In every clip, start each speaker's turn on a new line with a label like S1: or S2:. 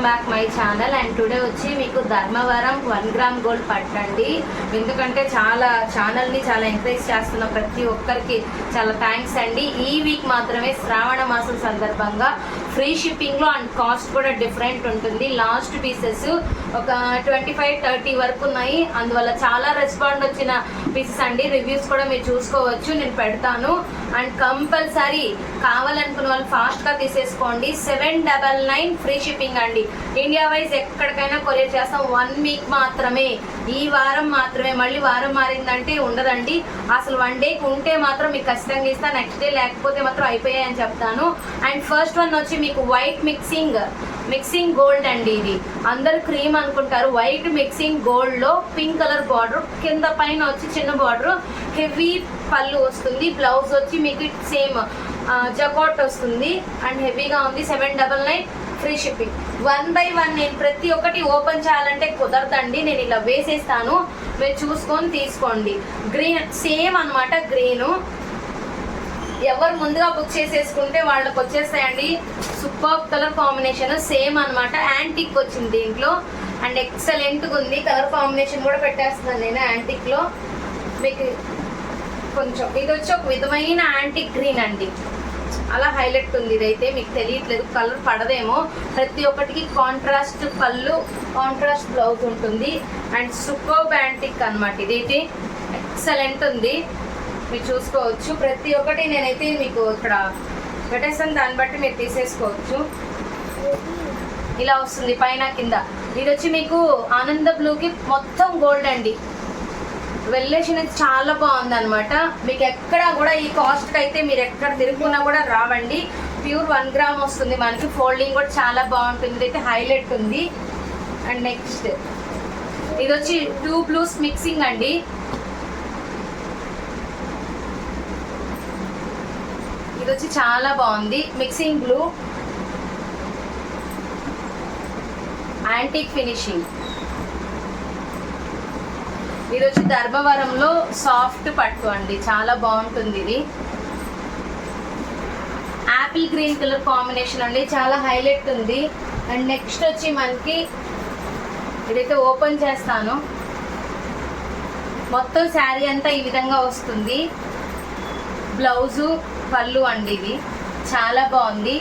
S1: Welcome back my channel and today వచ్చి మీకు Dharmavaram one gram gold పట్టండి ఎందుకంటే చాలా ఛానల్ని చాలా ఎంకరేజ్ చేస్తున్న ప్రతి ఒక్కరికి చాలా థ్యాంక్స్ అండి. ఈ వీక్ మాత్రమే శ్రావణ మాసం సందర్భంగా ఫ్రీ షిప్పింగ్లో అండ్ కాస్ట్ కూడా డిఫరెంట్ ఉంటుంది. లాస్ట్ పీసెస్ ఒక ట్వంటీ ఫైవ్ థర్టీ వరకు ఉన్నాయి. అందువల్ల చాలా రెస్పాండ్ వచ్చిన పీసెస్ అండి. రివ్యూస్ కూడా మీరు చూసుకోవచ్చు. నేను పెడతాను. అండ్ కంపల్సరీ కావాలనుకున్న వాళ్ళు ఫాస్ట్గా తీసేసుకోండి. Seven double nine free shipping అండి. ఇండియా వైజ్ ఎక్కడికైనా కొరియర్ చేస్తాం. వన్ వీక్ మాత్రమే. ఈ వారం మాత్రమే. మళ్ళీ వారం మారిందంటే ఉండదండి. అసలు వన్ డేకి ఉంటే మాత్రం మీకు ఖచ్చితంగా ఇస్తాను నెక్స్ట్ డే లేకపోతే మాత్రం అయిపోయాయని చెప్తాను. అండ్ ఫస్ట్ వన్ వచ్చి మీకు వైట్ మిక్సింగ్ మిక్సింగ్ గోల్డ్ అండి ఇది. అందరు క్రీమ్ అనుకుంటారు. వైట్ మిక్సింగ్ గోల్డ్లో పింక్ కలర్ బార్డర్ కింద పైన వచ్చి చిన్న బార్డర్ హెవీ పళ్ళు వస్తుంది. బ్లౌజ్ వచ్చి మీకు సేమ్ జకాట్ వస్తుంది. అండ్ హెవీగా ఉంది. Seven double nine free shipping one by one నేను ప్రతి ఒక్కటి ఓపెన్ చేయాలంటే కుదరదండి. నేను ఇలా వేసేస్తాను. మీరు చూసుకొని తీసుకోండి. గ్రీన్ సేమ్ అన్నమాట గ్రీను ఎవరు ముందుగా బుక్ చేసేసుకుంటే వాళ్ళకి వచ్చేస్తాయండి. సూపర్ కలర్ కాంబినేషన్ సేమ్ అన్నమాట. యాంటిక్ వచ్చింది దీంట్లో. అండ్ ఎక్సలెంట్గా ఉంది. కలర్ కాంబినేషన్ కూడా పెట్టేస్తున్నాను నేను యాంటిక్లో మీకు కొంచెం ఇది వచ్చి ఒక విధమైన యాంటిక్ గ్రీన్ అండి. అలా హైలైట్ ఉంది ఇదైతే. మీకు తెలియట్లేదు. కలర్ పడదేమో. ప్రతి ఒక్కటికి కాంట్రాస్ట్ పళ్ళు కాంట్రాస్ట్ బ్లౌజ్ ఉంటుంది. అండ్ సూపర్ యాంటిక్ అనమాట ఇదైతే. ఎక్సలెంట్ ఉంది. మీరు చూసుకోవచ్చు. ప్రతి ఒక్కటి నేనైతే మీకు ఇక్కడ పెట్టేస్తాను. దాన్ని బట్టి మీరు తీసేసుకోవచ్చు. ఇలా వస్తుంది పైన కింద. ఇది వచ్చి మీకు ఆనంద బ్లూకి మొత్తం గోల్డ్ అండి. వెల్లేషన్ అయితే చాలా బాగుంది అనమాట మీకు ఎక్కడ కూడా ఈ కాస్ట్ అయితే మీరు ఎక్కడ తిరుగుకున్నా కూడా రావండి. ప్యూర్ వన్ గ్రామ్ వస్తుంది మనకి. ఫోల్డింగ్ కూడా చాలా బాగుంటుంది. ఇదైతే హైలైట్ ఉంది. And next. ఇది వచ్చి టూ బ్లూస్ మిక్సింగ్ అండి. ఇది వచ్చి చాలా బాగుంది. మిక్సింగ్ బ్లూ యాంటిక్ ఫినిషింగ్ ఇది వచ్చి ధర్మవరంలో సాఫ్ట్ పట్టు అండి. చాలా బాగుంటుంది ఇది. యాపిల్ గ్రీన్ కలర్ కాంబినేషన్ అండి. చాలా హైలైట్ ఉంది. అండ్ నెక్స్ట్ వచ్చి మనకి ఇదైతే ఓపెన్ చేస్తాను. మొత్తం శారీ అంతా ఈ విధంగా వస్తుంది. బ్లౌజు పళ్ళు అండి ఇది చాలా బాగుంది.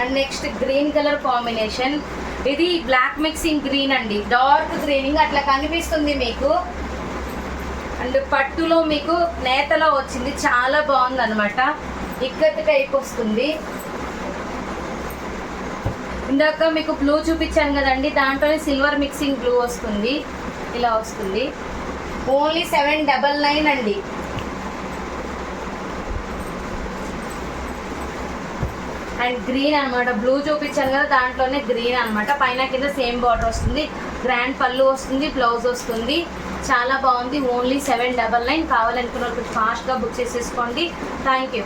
S1: And next green colour combination. ఇది బ్లాక్ మిక్సింగ్ గ్రీన్ అండి. డార్క్ గ్రీనింగ్ అట్లా కనిపిస్తుంది మీకు. అండ్ పట్టులో మీకు నేతలో వచ్చింది. చాలా బాగుంది అనమాట ఇక్కత్ టైప్ వస్తుంది. ఇందాక మీకు బ్లూ చూపించాను కదండి. దాంట్లోనే సిల్వర్ మిక్సింగ్ బ్లూ వస్తుంది. ఇలా వస్తుంది. ఓన్లీ సెవెన్ డబల్ నైన్ అండి. అండ్ గ్రీన్ అన్నమాట. బ్లూ చూపించాను కదా దాంట్లోనే గ్రీన్ అన్నమాట. పైన కింద సేమ్ బార్డర్ వస్తుంది. గ్రాండ్ పళ్ళు వస్తుంది బ్లౌజ్ వస్తుంది. చాలా బాగుంది. ఓన్లీ సెవెన్ డబల్ నైన్ కావాలనుకున్న ఫాస్ట్గా బుక్ చేసేసుకోండి. Thank you